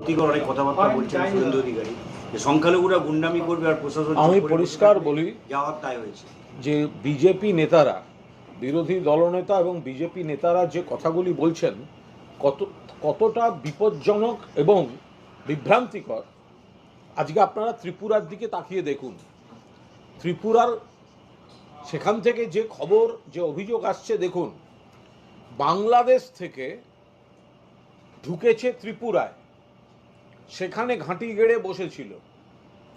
ক্ষতিকর অনেক কথাবার্তা বলছেন শুভেন্দু অধিকারী। যে সংখ্যালঘুরা গুন্ডামি করবে আর প্রশাসন আমি পরিষ্কার বলি যাওয়ার তাই হয়েছে। যে বিজেপি নেতারা বিরোধী দলনেতা এবং বিজেপি নেতারা যে কথাগুলি বলছেন কত কতটা বিপজ্জনক এবং বিভ্রান্তিকর। আজকে আপনারা ত্রিপুরার দিকে তাকিয়ে দেখুন। ত্রিপুরার সেখান থেকে যে খবর যে অভিযোগ আসছে দেখুন। বাংলাদেশ থেকে ঢুকেছে ত্রিপুরায়। সেখানে ঘাঁটি গেড়ে বসেছিল।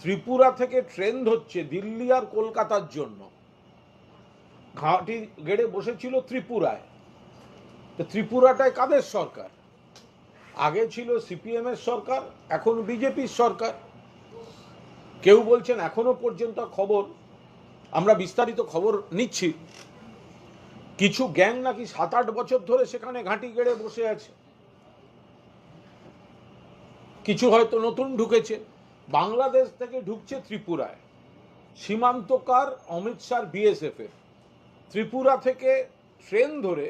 ত্রিপুরা থেকে ট্রেন ধরছে দিল্লি আর কলকাতার জন্য। ঘাঁটি গেড়ে বসেছিল ত্রিপুরায়। তো ত্রিপুরাটায় কাদের সরকার? আগে ছিল সিপিএম এর সরকার, এখন বিজেপির সরকার। কেউ বলছেন এখনও পর্যন্ত খবর, আমরা বিস্তারিত খবর নিচ্ছি। কিছু গ্যাং নাকি সাত আট বছর ধরে সেখানে ঘাঁটি গেড়ে বসে আছে। কিছু হয়তো নতুন ঢুকেছে। বাংলাদেশ থেকে ঢুকছে ত্রিপুরায়। সীমান্তকার অমিত শাহ বিএসএফ এর ত্রিপুরা থেকে ট্রেন ধরে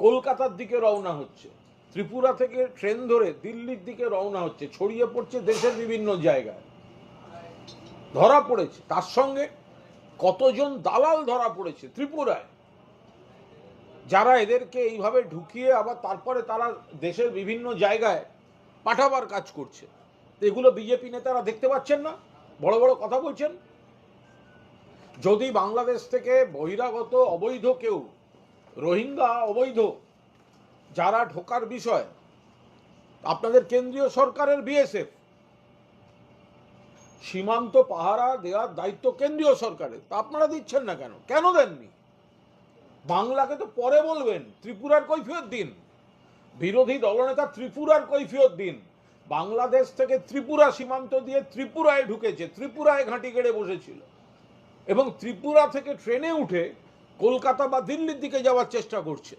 কলকাতার দিকে রওনা হচ্ছে। ত্রিপুরা থেকে ট্রেন ধরে দিল্লির দিকে রওনা হচ্ছে। ছড়িয়ে পড়ছে দেশের বিভিন্ন জায়গায়। ধরা পড়েছে। তার সঙ্গে কতজন দালাল ধরা পড়েছে ত্রিপুরায়। যারা এদেরকে এইভাবে ঢুকিয়ে আবার তারপরে তারা দেশের বিভিন্ন জায়গায় পাঠাবার কাজ করছে। এগুলো বিজেপি নেতারা দেখতে পাচ্ছেন না, বড় বড় কথা বলছেন। যদি বাংলাদেশ থেকে বহিরাগত অবৈধ কেউ, রোহিঙ্গা অবৈধ, যারা ঢোকার বিষয়, আপনাদের কেন্দ্রীয় সরকারের বিএসএফ, সীমান্ত পাহারা দেওয়ার দায়িত্ব কেন্দ্রীয় সরকারের, তা আপনারা দিচ্ছেন না কেন? কেন দেননি? বাংলাকে তো পরে বলবেন, ত্রিপুরার কৈফিয়ত দিন। বিরোধী দলনেতা ত্রিপুরার কৈফিয়ত দিন। বাংলাদেশ থেকে ত্রিপুরা সীমান্ত দিয়ে ত্রিপুরায় ঢুকেছে, ত্রিপুরায় ঘাঁটি গেড়ে বসেছিল। এবং ত্রিপুরা থেকে ট্রেনে উঠে কলকাতা বা দিল্লির দিকে যাওয়ার চেষ্টা করছে।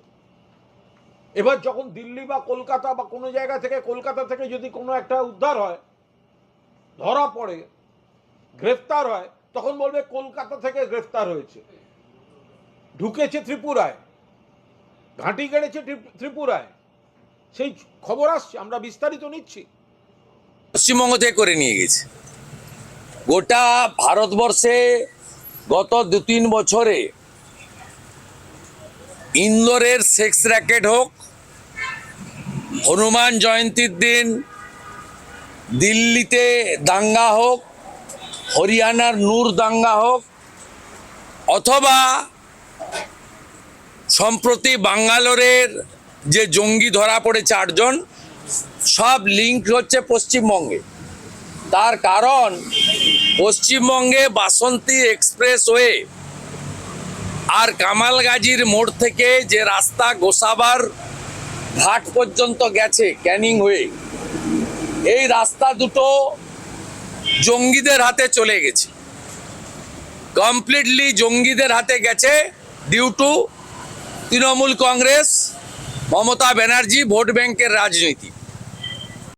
এবার যখন দিল্লি বা কলকাতা বা কোনো জায়গা থেকে, কলকাতা থেকে যদি কোনো একটা উদ্ধার হয়, ধরা পড়ে, গ্রেফতার হয়, তখন বলবে কলকাতা থেকে গ্রেফতার হয়েছে। ঢুকেছে ত্রিপুরায়, ঘাঁটি গেড়েছে ত্রিপুরায়। সেই খবর আসছে, আমরা বিস্তারিত নিচ্ছি। পশ্চিমবঙ্গ থেকে করে নিয়ে গেছে। গোটা ভারতবর্ষে গত দু তিন বছরে ইন্দোরের সেক্স র্যাকেট হোক, হনুমান জয়ন্তীর দিন, দিল্লিতে দাঙ্গা হোক, হরিয়ানার নূর দাঙ্গা হোক, অথবা সম্প্রতি বাঙ্গালোরের যে জঙ্গি ধরা পড়ে চারজন সব লিঙ্ক হচ্ছে পশ্চিমবঙ্গে। তার কারণ, পশ্চিমবঙ্গে বাসন্তী এক্সপ্রেসওয়ে আর কামালগাজির মোড় থেকে যে রাস্তা গোসাবার ঘাট পর্যন্ত গেছে ক্যানিং হয়ে, এই রাস্তা দুটো জঙ্গিদের হাতে চলে গেছে। কমপ্লিটলি জঙ্গিদের হাতে গেছে due to Trinamool Congress Mamata Banerjee vote ব্যাংকের রাজনীতি।